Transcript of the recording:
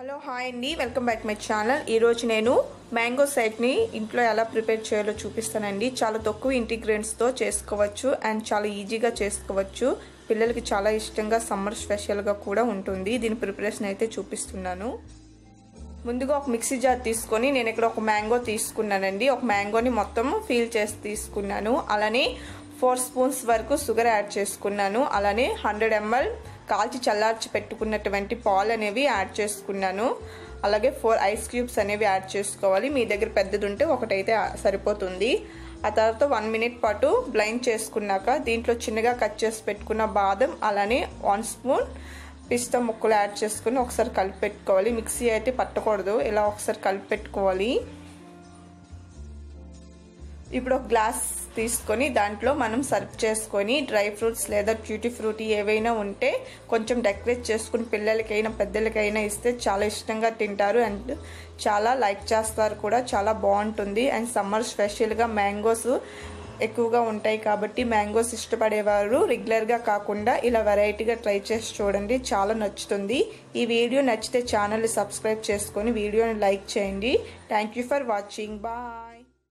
Hello hi అండి. Welcome back my channel. ఈరోజు నేను మ్యాంగో సైట్ని ఇంట్లో ఎలా ప్రిపేర్ చేయాలో చూపిస్తానండి. చాలా తక్కువ ఇంటిగ్రియంట్స్తో చేసుకోవచ్చు అండ్ చాలా ఈజీగా చేసుకోవచ్చు. పిల్లలకి చాలా ఇష్టంగా సమ్మర్ స్పెషల్గా కూడా ఉంటుంది. దీని ప్రిపరేషన్ అయితే చూపిస్తున్నాను. ముందుగా ఒక మిక్సీ జార్ తీసుకొని నేను ఇక్కడ ఒక మ్యాంగో తీసుకున్నానండి. ఒక మ్యాంగోని మొత్తం ఫీల్ చేసి తీసుకున్నాను. అలానే ఫోర్ స్పూన్స్ వరకు షుగర్ యాడ్ చేసుకున్నాను. అలానే హండ్రెడ్ ఎంఎల్ కాల్చి చల్లార్చి పెట్టుకున్నటువంటి పాలు అనేవి యాడ్ చేసుకున్నాను. అలాగే ఫోర్ ఐస్ క్యూబ్స్ అనేవి యాడ్ చేసుకోవాలి. మీ దగ్గర పెద్దది ఉంటే ఒకటైతే సరిపోతుంది. ఆ తర్వాత వన్ మినిట్ పాటు బ్లైండ్ చేసుకున్నాక దీంట్లో చిన్నగా కట్ చేసి పెట్టుకున్న బాదం అలానే వన్ స్పూన్ పిస్తా ముక్కలు యాడ్ చేసుకుని ఒకసారి కలిపి పెట్టుకోవాలి మిక్సీ అయితే పట్టకూడదు. ఇలా ఒకసారి కలిపి పెట్టుకోవాలి ఇప్పుడు ఒక గ్లాస్ తీసుకొని దాంట్లో మనం సర్వ్ చేసుకొని డ్రై ఫ్రూట్స్ లేదా ట్యూటీ ఫ్రూటీ ఏవైనా ఉంటే కొంచెం డెకరేట్ చేసుకుని పిల్లలకైనా పెద్దలకైనా ఇస్తే చాలా ఇష్టంగా తింటారు. అండ్ చాలా లైక్ చేస్తారు కూడా. చాలా బాగుంటుంది. అండ్ సమ్మర్ స్పెషల్గా మ్యాంగోస్ ఎక్కువగా ఉంటాయి కాబట్టి మ్యాంగోస్ ఇష్టపడేవారు. రెగ్యులర్గా కాకుండా ఇలా వెరైటీగా ట్రై చేసి చూడండి. చాలా నచ్చుతుంది. ఈ వీడియో నచ్చితే ఛానల్ సబ్స్క్రైబ్ చేసుకొని వీడియోని లైక్ చేయండి. Thank you for watching. Bye.